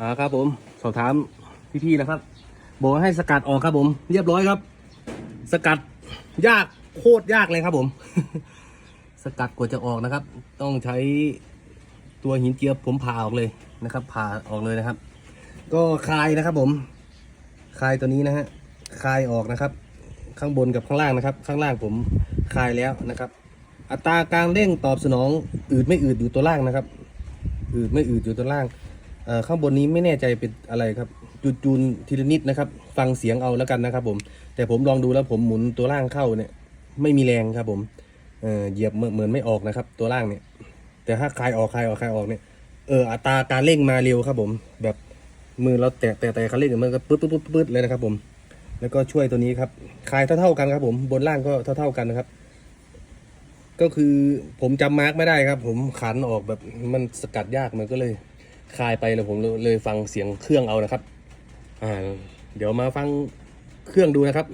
อ่าครับผมสอบถามพี่ๆนะครับ บอกว่าให้สกัดออกครับผม เรียบร้อยครับ สกัดยากโคตรยากเลยครับผม สกัดกว่าจะออกนะครับ ต้องใช้ตัวหินเจียบผมผ่าออกเลยนะครับ ผ่าออกเลยนะครับ ก็คลายนะครับ ผมคลายตัวนี้นะฮะคลายออกนะครับ ข้างบนกับข้างล่างนะครับ ข้างล่างผมคลายแล้วนะครับ อัตราการเร่งตอบสนองอืดไม่อืดอยู่ตัวล่างนะครับ อืดไม่อืดอยู่ตัวล่าง ข้างบนนี้ไม่แน่ใจเป็นอะไรครับจูนจูนทีละนิดนะครับ ฟังเสียงเอาแล้วกันนะครับ ผม แต่ผมลองดูแล้วผมหมุนตัวล่างเข้าเนี่ย ไม่มีแรงครับ ผมเออเหยียบเหมือนไม่ออกนะครับ ตัวล่างเนี่ย แต่ถ้าคลายออกคลายออกคลายออกเนี่ยเอออัตราการเร่งมาเร็วครับ ผม แบบมือเราแตะแตะแตะคันเร่งเนี่ยมันก็ปึ๊ดปึ๊ดปึ๊ดปึ๊ดเลยนะครับ ผม แล้วก็ช่วยตัวนี้ครับคลายเท่าๆกันครับ ผมบนล่างก็เท่าๆกันนะครับ ก็คือผมจำมาร์กไม่ได้ครับ ผมขันออกแบบมันสกัดยากมันก็เลย คลายไปแล้วผมเลยเลยฟังเสียงเครื่องเอานะครับ อ่า เดี๋ยวมาฟังเครื่องดูนะครับ